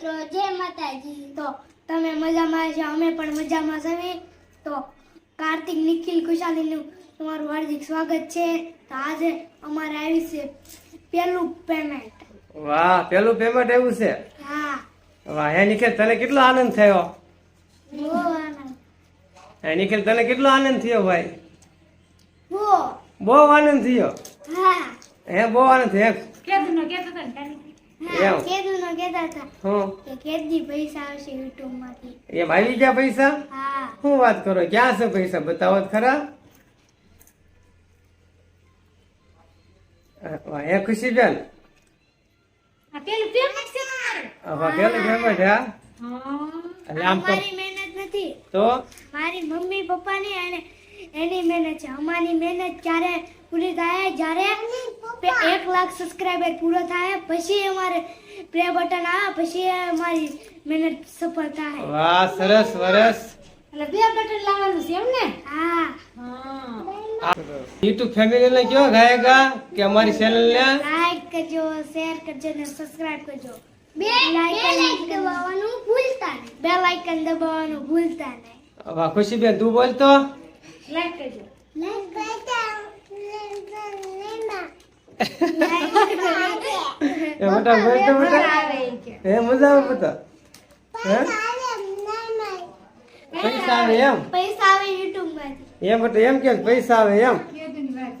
મિત્રો જય માતાજી. તો તમે મજામાં છો? અમે પણ મજામાં છીએ. તો કાર્તિક નિખિલ કુશાલીનું તમારું હાર્દિક સ્વાગત છે. તો આજે અમારે આવી છે પહેલું પેમેન્ટ વાહ પેલું પેમેન્ટ આવ્યું છે? હા. વાહ હે નિખિલ તને કેટલો આનંદ થયો? બહુ આનંદ. હે નિખિલ તને કેટલો આનંદ થયો ભાઈ? બહુ. બહુ આનંદ થયો? હા. હે બહુ આનંદ થયો. કેદું નો કહેતા હતા એમ? આવી ગયા પૈસા શું વાત કરો ક્યાં છે પૈસા? બતાવો ખરા. વાહ હે ખુશી બેન? વાહ પેલું પેમેન્ટ હા? એટલે આમ તો મહેનત નથી. તો? મારી મમ્મી પપ્પા ની અને એની મહેનત છે. અમારી મહેનત ક્યારે પૂરી થાય જ્યારે એક લાખ સબસ્ક્રાઇબર પૂરો થાય પછી અમારે પ્લે બટન આવે પછી અમારી મહેનત સફળ થાય. વાહ સરસ સરસ એટલે બે બટન લાવવાનું છે એમ ને? હા. યુટ્યુબ ફેમિલી ને કયો ગાયકા કે અમારી ચેનલ ને? લાઈક કરજો શેર કરજો ને સબસ્ક્રાઇબ કરજો. બે લાઈક દબાવવાનું ભૂલતા નહીં. બે લાઈક દબાવવાનું ભૂલતા નહીં. વાહ ખુશી બેન તું બોલતો? લાઈક કરજો. લાઈક બેટા મજા આવે પૈસા આવે એમ પૈસા આવે યુટ્યુબમાંથી એમ? બેટા એમ કે પૈસા આવે એમ? કેદુની વાત.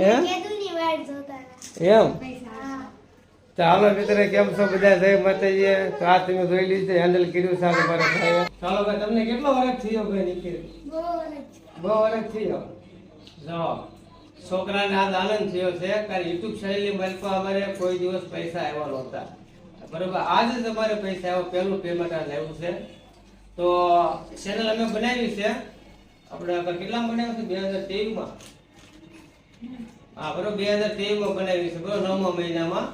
હે? અને કેદુની વાટ જોતા હતા. એમ? ચાલો મિત્ર કેમ છો બધા? જય માતાજી. તો આ તમે જોઈ લીધું હેન્ડલ કર્યું સારું મારા ભાઈ ચાલો ભાઈ તમને કેટલો વર્ષ થયો ભાઈ નિખિલ? બહુ વર્ષ થયો. જો છોકરાને આજ આનંદ થયો છે કારણ યુટ્યુબ શૈલી માલિકો અમારે કોઈ દિવસ પૈસા આવ્યા નહોતા. બરોબર, આજે જ અમારે પૈસા આવ્યા, પહેલું પેમેન્ટ આ લેવું છે. તો ચેનલ અમે બનાવી છે. આપણે કેટલા બનાવ્યું છે? બે હજાર તેવીસમાં હા, બરોબર, બે હજાર તેવીસમાં બનાવી છે. બરોબર, નવમા મહિનામાં.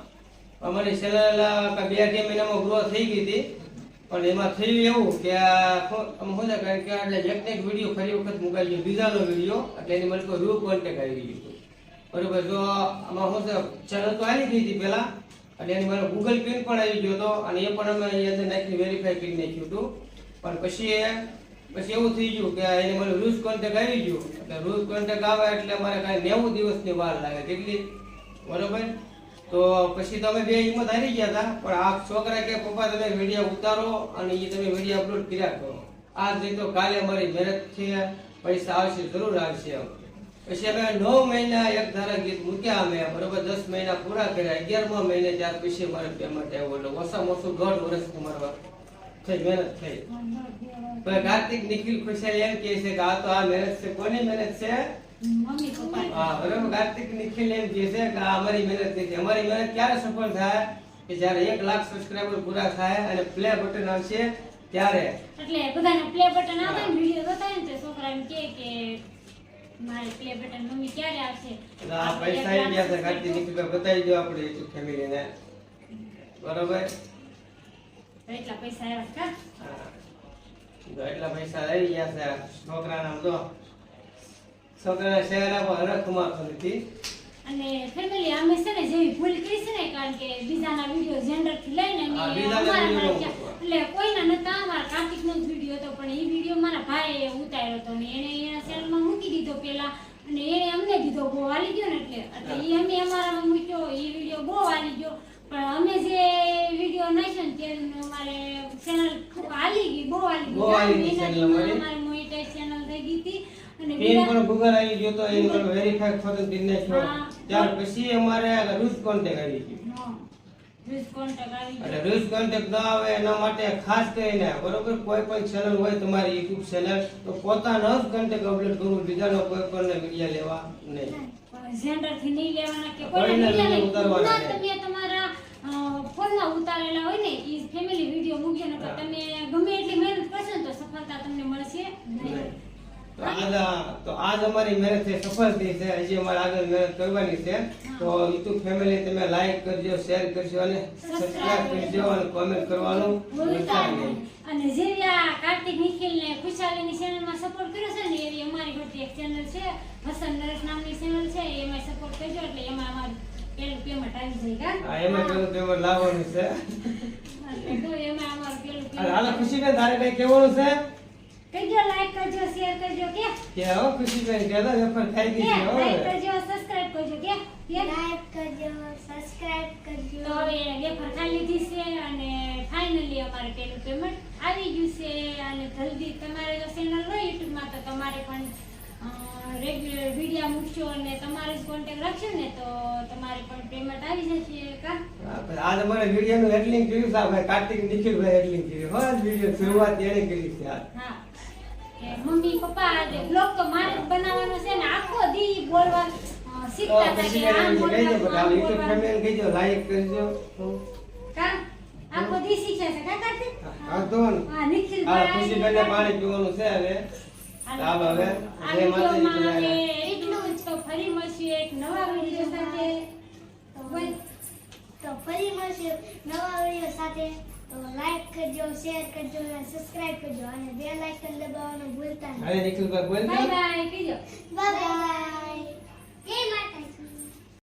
અમારી ચેનલ બે અઢી મહિનામાં ગ્રો થઈ ગઈ હતી. પણ એમાં થયું એવું કે અમે શું કારણ કે એટલે એક ને એક વીડિયો ફરી વખત મુકાઈ ગયો, બીજાનો વીડિયો એટલે એની મને કોઈ રૂ કોન્ટેક આવી ગયું. બરોબર જો આમાં શું છે ચેનલ તો આવી ગઈ હતી પહેલાં અને એની મારો ગૂગલ પિન પણ આવી ગયો હતો, અને એ પણ અમે અંદર નાખી વેરીફાઈ કરી નાખ્યું હતું. પણ પછી પછી એવું થઈ ગયું કે એને મને રૂઝ કોન્ટેક આવી ગયું. એટલે રૂઝ કોન્ટેક આવે એટલે અમારે કાંઈ નેવું દિવસની વાર લાગે, કેટલી? બરોબર? તો પછી તમે બે હિંમત હારી ગયા હતા. પણ આ છોકરા કે, પપ્પા, તમે વીડિયો ઉતારો અને એ તમે વીડિયો અપલોડ કર્યા કરો. આ તો કાલે અમારી મહેનત છે. પૈસા આવશે, જરૂર આવશે પછી અમે નવ મહિના એક ધારા ગીત મૂક્યા અમે. બરોબર, દસ મહિના પૂરા કર્યા. અગિયારમા મહિને ત્યાર પછી મારે પેમેન્ટ આવ્યું. એટલે ઓછામાં ઓછું દોઢ વર્ષ તમારા થઈ, મહેનત થઈ. પણ કાર્તિક નિખિલ ખુશાલ એમ કહે છે કે આ તો આ મહેનત છે. કોની મહેનત છે? Mummy papa. હા બરોબર કાર્તિક નિખિલ એમ કહે છે કે અમારી મહેનત નથી અમારી મહેનત ક્યારે સફળ થાય? કે જ્યારે એક લાખ સબસ્ક્રાઇબર પૂરા થાય અને પ્લે બટન આવશે ત્યારે. એટલે બધાને પ્લે બટન આવે ને વીડિયો જોતા ને છોકરા એમ કહે કે મારે પ્લે બટન મમ્મી ક્યારે આવશે? આ પૈસા આવી ગયા છે કાર્તિક નિખિલભાઈ બતાવી દો આપણે યુટ્યુબ ફેમિલીને બરોબર? તો એટલા પૈસા આવ્યા કા? એટલા પૈસા આવી ગયા છે છોકરાના આમ છોકરાના શહેર આપો હરખમાં નથી. અને ફેમિલી અમે છે ને જેવી ભૂલ કરી છે ને કારણ કે બીજાના વીડિયો જેન્ડરથી લઈને અમારા એટલે કોઈના નતા અમારા કાર્તિક નો વીડિયો હતો પણ એ વીડિયો મારા ભાઈએ ઉતાર્યો હતો ને એને એના ચેનલમાં મૂકી દીધો પેલા અને એને અમને દીધો બહુ હાલી ગયો ને એટલે. એટલે એ અમે અમારામાં મૂક્યો એ વીડિયો બહુ હાલી ગયો. પણ અમે જે વીડિયો નાખ્યો ને તેનું અમારે ચેનલ હાલી ગઈ બહુ વાલી ગઈ. અમારી. અમારી મોનિટાઈઝ ચેનલ થઈ ગઈ હતી અને પિન પણ ગૂગલ આવી ગયો તો એને પણ વેરીફાઈ કરી નાખ્યો હા. ત્યાર પછી અમારે રૂસ કોન્ટેક આવી ગયું. એટલે ન આવે એના માટે ખાસ કરીને બરોબર કોઈ પણ ચેનલ હોય તમારી યુટ્યુબ ચેનલ તો પોતાનો જ કોન્ટેક અપલોડ કરવું બીજાનો કોઈ પણ વીડિયો લેવા નહીં. Xender થી નહીં લેવાના કે કોઈને કોઈના નહીં ઉતારવાના ના, નહીં. તમે તમારા અ, ફોનમાં ઉતારેલા હોય ને ઈ ફેમિલી વીડિયો મૂકજો ને હા. તમે ગમે એટલી મહેનત કરશો ને તો સફળતા તમને મળશે નહીં. નહીં. તો આજ તો આજ અમારી મહેનત છે સફળ થઈ છે. હજી અમારે આગળ મહેનત કરવાની છે. તો યુટ્યુબ ફેમિલી તમે લાઈક કરજો શેર કરજો અને સબસ્ક્રાઇબ કરજો અને કોમેન્ટ કરવાનું ભૂલતા નહીં. અને જેવી આ કાર્તિક નિખિલ ને ખુશાલીની ચેનલમાં સપોર્ટ કર્યો છે ને એવી અમારી ઘરથી એક ચેનલ છે. હસન નરેશ નામની ચેનલ છે એમાં સપોર્ટ કરજો એટલે એમાં અમારું પેલું પેમેન્ટ આવી જાય હા? એમાં પેલું પેમેન્ટ લાવવાનું છે. તો એમાં અમારું પેલું હાલો, હાલો ખુશીબેન તારે કઈ કહેવાનું છે? કહેજો લાઈક કરજો શેર કરજો કે? કે હો ખુશીભાઈ કે તો વેફર ખાઈ ગઈ છે હો. લાઈક કરજો સબસ્ક્રાઇબ કરજો કે? લાઈક કરજો સબસ્ક્રાઇબ કરજો. તો હવે વેફર ખાઈ લીધી છે અને ફાઇનલી અમારે પેલું પેમેન્ટ આવી ગયું છે અને જલ્દી તમારે જો ચેનલ હોય યુટ્યુબમાં તો તમારે પણ રેગ્યુલર વિડિયા મૂકશો અને તમારે જ કોન્ટેક્ટ રાખશો ને તો તમારે પણ પેમેન્ટ આવી જશે કા? હા, પણ આજ અમારે વિડીયોનું હેડલિંગ કર્યું છે આ ભાઈ કાર્તિક નિખિલભાઈ હેડલિંગ કર્યું. હો વિડિયો શરૂઆત એણે કરી છે હા. મમ્મી પપ્પા બ્લોગ તો મારે બનાવવાનો છે ને આખો દી બોલવા શીખતા હતા કે આમ બોલવાનું, બધા યુટ્યુબ ફેમિલી કહીજો લાઈક કરજો. કા? આખો દી શીખે છે કાકા કાર્તિક? હા તો હા નિખિલ હાલો ખુશીબેનને પાણી પીવાનું છે હવે. ચાલો હવે જય માતાજી. એટલું જ તો ફરી મળશે એક નવા વિડિયો સાથે. તો તો ફરી મળશે નવા વિડિયો સાથે. તો લાઈક કરજો શેર કરજો અને સબસ્ક્રાઇબ કરજો. અને બેલ આઇકન દબાવવાનું ભૂલતા નહીં. હવે નિખિલભાઈ બોલ બાય બાય કીજો. બાય